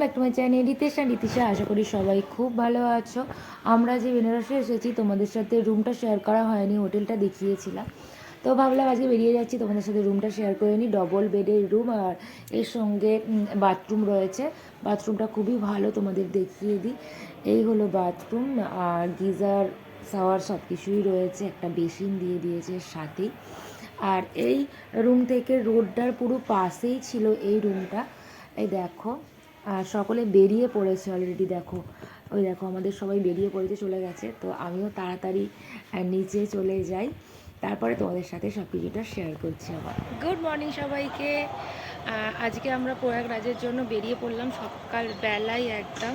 Back to my channel Ritesha Ritisha আশা করি সবাই খুব ভালো আছো। আমরা যে বেনারসে এসেছি, তোমাদের সাথে রুমটা শেয়ার করা হয়নি হোটেলটা দেখিয়েছিলাম। তো ভাবলাম আজকে বেরিয়ে যাচ্ছি, তোমাদের সাথে রুমটা শেয়ার করে নিই ডবল বেডের রুম আর এর সঙ্গে বাথরুম রয়েছে। বাথরুমটা খুবই ভালো, তোমাদের দেখিয়ে দিই। এই হলো বাথরুম আর গিজার শাওয়ার সব কিছুই রয়েছে। একটা বেসিন দিয়ে দিয়েছে সাথেই। আর এই রুম থেকে রোডটার পুরো পাশেই ছিল এই রুমটা এই দেখো। আর সকলে বেরিয়ে পড়েছে অলরেডি দেখো। ওই দেখো আমাদের সবাই বেরিয়ে পড়েছে চলে গেছে। তো আমিও তাড়াতাড়ি নিচে চলে যাই। তারপরে তোমাদের সাথে সব কিছুটা শেয়ার করছি আবার। গুড মর্নিং সবাইকে। আজকে আমরা প্রয়াগরাজের জন্য বেরিয়ে পড়লাম সকাল বেলায় একদম।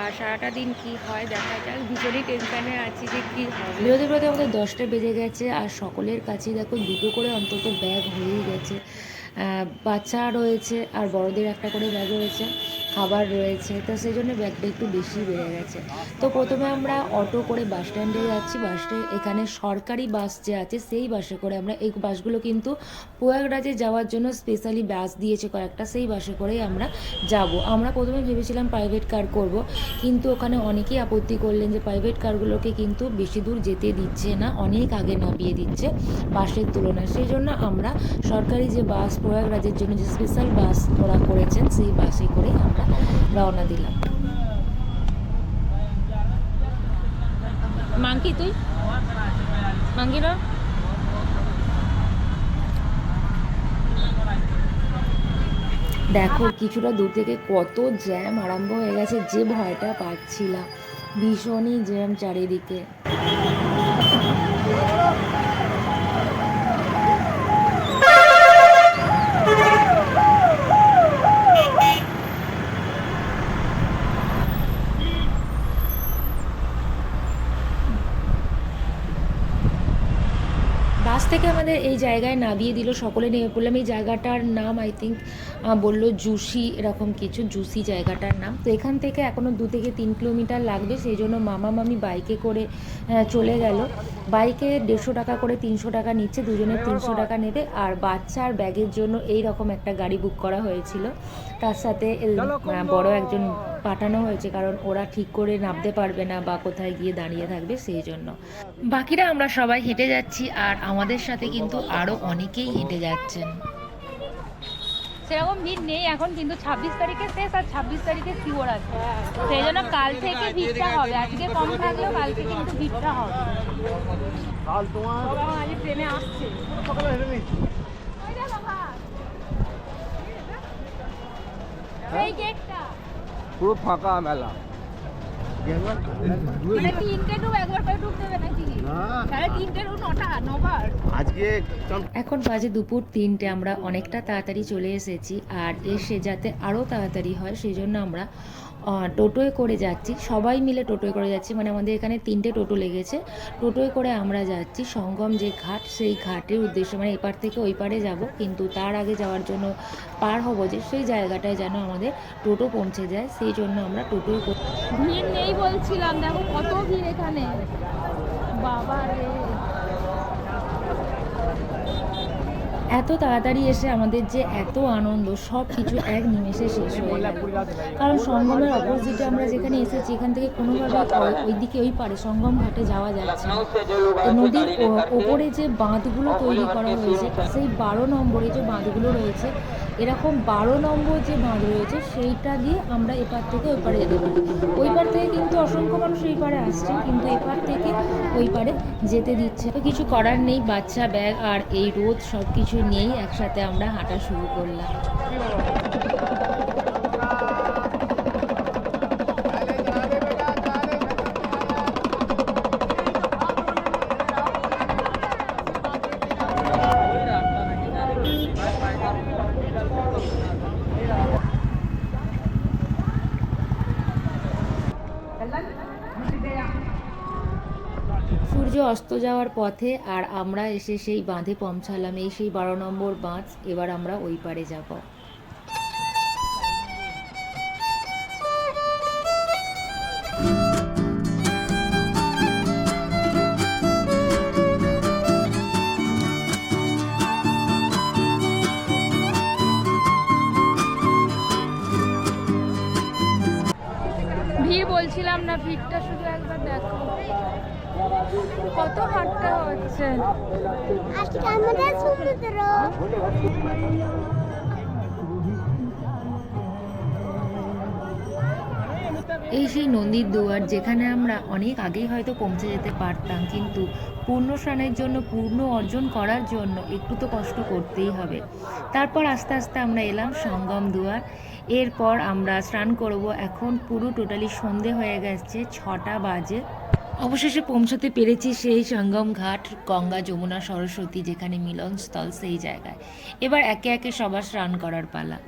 আর সারাটা দিন কি হয় দেখা যাক। ভীষণই টেনশানে আছি যে কী হবে। বেরোতে আমাদের দশটা বেজে গেছে আর সকলের কাছেই দেখো দুটো করে অন্তত ব্যাগ হয়েই গেছে। বাচ্চা রয়েছে আর বড়দের একটা করে ব্যাগ রয়েছে, খাবার রয়েছে, তো সেই জন্য ব্যাগটা একটু বেশি বেড়ে গেছে। তো প্রথমে আমরা অটো করে বাস স্ট্যান্ডে যাচ্ছি বাস এখানে সরকারি বাস যে আছে সেই বাসে করে আমরা, এই বাসগুলো কিন্তু প্রয়াগরাজে যাওয়ার জন্য স্পেশালি বাস দিয়েছে কয়েকটা, সেই বাসে করেই আমরা যাব। আমরা প্রথমে ভেবেছিলাম প্রাইভেট কার করব, কিন্তু ওখানে অনেকেই আপত্তি করলেন যে প্রাইভেট কারগুলোকে কিন্তু বেশি দূর যেতে দিচ্ছে না, অনেক আগে নামিয়ে দিচ্ছে বাসের তুলনায়। সেই জন্য আমরা সরকারি যে বাস প্রয়াগরাজের জন্য যে স্পেশাল বাস ওরা করেছেন সেই বাসে করে আমরা রওনা দিলাম। মাংকি তুই? না দেখো কিছুটা দূর থেকে কত জ্যাম আরম্ভ হয়ে গেছে যে ভয়টা পাচ্ছিলাম। ভীষণই জ্যাম চারিদিকে বাস থেকে আমাদের এই জায়গায় নামিয়ে দিল, সকলে নেমে পড়লাম। এই জায়গাটার নাম আই থিঙ্ক বলল জুসি, এরকম কিছু, জুসি জায়গাটার নাম। তো এখান থেকে এখনও দু থেকে তিন কিলোমিটার লাগবে, সেই জন্য মামা মামি বাইকে করে চলে গেল। বাইকে দেড়শো টাকা করে তিনশো টাকা নিচ্ছে দুজনের তিনশো টাকা নেবে। আর বাচ্চা আর ব্যাগের জন্য এই রকম একটা গাড়ি বুক করা হয়েছিল। তার সাথে বড় একজন পাঠানো হয়েছে, কারণ ওরা ঠিক করে নামতে পারবে না বা কোথায় গিয়ে দাঁড়িয়ে থাকবে, সেই জন্য। বাকিরা আমরা সবাই হেঁটে যাচ্ছি, আর আমাদের সাথে কিন্তু আরও অনেকেই হেঁটে যাচ্ছেন। সেরকম ভিড় নেই এখন কিন্তু ছাব্বিশ তারিখে শেষ আর ছাব্বিশ তারিখে শিওর আছে। সেই জন্য কাল থেকে ভিড়টা হবে। আজকে কম থাকলেও কালকে কিন্তু ভিড়টা হবে। কাল তোমার ট্রেনে আসছে। গেটটা পুরো ফাঁকা মেলা। এখন বাজে দুপুর তিনটে আমরা অনেকটা তাড়াতাড়ি চলে এসেছি আর এসে যাতে আরও তাড়াতাড়ি হয় সেই জন্য আমরা টোটোয় করে যাচ্ছি। সবাই মিলে টোটোয় করে যাচ্ছি। মানে আমাদের এখানে তিনটে টোটো লেগেছে। টোটোয় করে আমরা যাচ্ছি সঙ্গম যে ঘাট, সেই ঘাটের উদ্দেশ্যে। মানে এপার থেকে ওই পারে যাব। কিন্তু তার আগে যাওয়ার জন্য পার হব যে সেই জায়গাটায় যেন আমাদের টোটো পৌঁছে যায়। সেই জন্য আমরা টোটোয় ভিড় নেই বলছিলাম। দেখো কত ভিড় এখানে। বাবা রে এত তাড়াতাড়ি এসে আমাদের যে এত আনন্দ, সব কিছু এক নিমেষে শেষ হয়ে গেল। কারণ সঙ্গমের অপোজিটে আমরা যেখানে এসেছি, এখান থেকে কোনোভাবে ওইদিকে ওই পারে সঙ্গম ঘাটে যাওয়া যাচ্ছে নদীর ওপরে যে বাঁধগুলো তৈরি করা হয়েছে, সেই বারো নম্বরে যে বাঁধগুলো রয়েছে এরকম বারো নম্বর যে বাঁধ রয়েছে, সেইটা দিয়ে আমরা এপার থেকে ওই পারে যেতে পারি। ওই পার থেকে কিন্তু অসংখ্য মানুষ এই পারে আসছে, কিন্তু এপার থেকে ওই পারে যেতে দিচ্ছে। তো কিছু করার নেই, বাচ্চা ব্যাগ আর এই রোদ সব কিছু নিয়েই একসাথে আমরা হাঁটা শুরু করলাম। অস্ত যাওয়ার পথে আর আমরা এসে সেই বাঁধে পৌঁছালাম। এই সেই বারো নম্বর বাঁধ, এবার আমরা ওই পারে যাব। ভিড় বলছিলাম না, ভিড়টা শুধু একবার দেখো। কত হাঁটতে হচ্ছে? আজকে আমাদের সমুদ্র। এই সেই নন্দীর দুয়ার যেখানে আমরা অনেক আগেই হয়তো পৌঁছে যেতে পারতাম কিন্তু পূর্ণ স্নানের জন্য পূর্ণ অর্জন করার জন্য একটু তো কষ্ট করতেই হবে। তারপর আস্তে আস্তে আমরা এলাম সঙ্গম দুয়ার। এরপর আমরা স্নান করব। এখন পুরো টোটালি সন্ধে হয়ে গেছে ছটা বাজে। অবশেষে পৌঁছাতে পেরেছি সেই সঙ্গম ঘাট, গঙ্গা, যমুনা, সরস্বতী যেখানে মিলনস্থল সেই জায়গায়। এবার একে একে সবার স্নান করার পালা।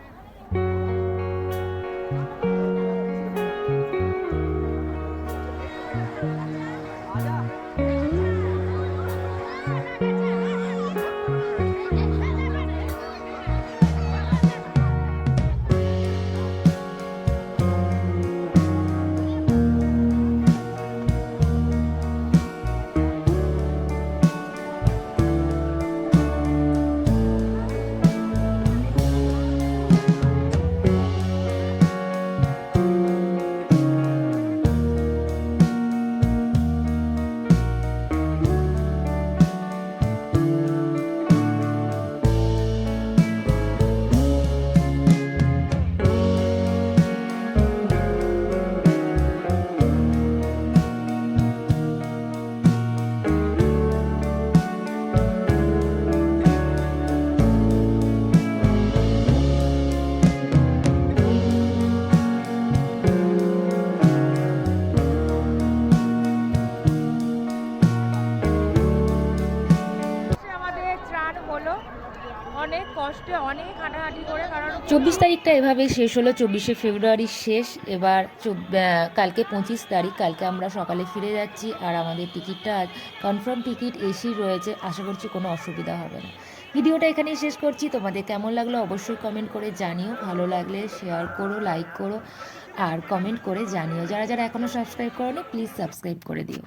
অনেক কষ্টে অনেক হাঁটাহাঁটি করে, কারণ চব্বিশ তারিখটা এভাবে শেষ হলো, চব্বিশে ফেব্রুয়ারি শেষ, এবার কালকে পঁচিশ তারিখ, কালকে আমরা সকালে ফিরে যাচ্ছি, আর আমাদের টিকিটটা কনফার্ম টিকিট এসি রয়েছে, আশা করছি কোনো অসুবিধা হবে না। ভিডিওটা এখানেই শেষ করছি, তোমাদের কেমন লাগল অবশ্যই কমেন্ট করে জানিও, ভালো লাগলে শেয়ার করো লাইক করো, আর কমেন্ট করে জানিও। যারা যারা এখনও সাবস্ক্রাইব করোনি প্লিজ সাবস্ক্রাইব করে দিও।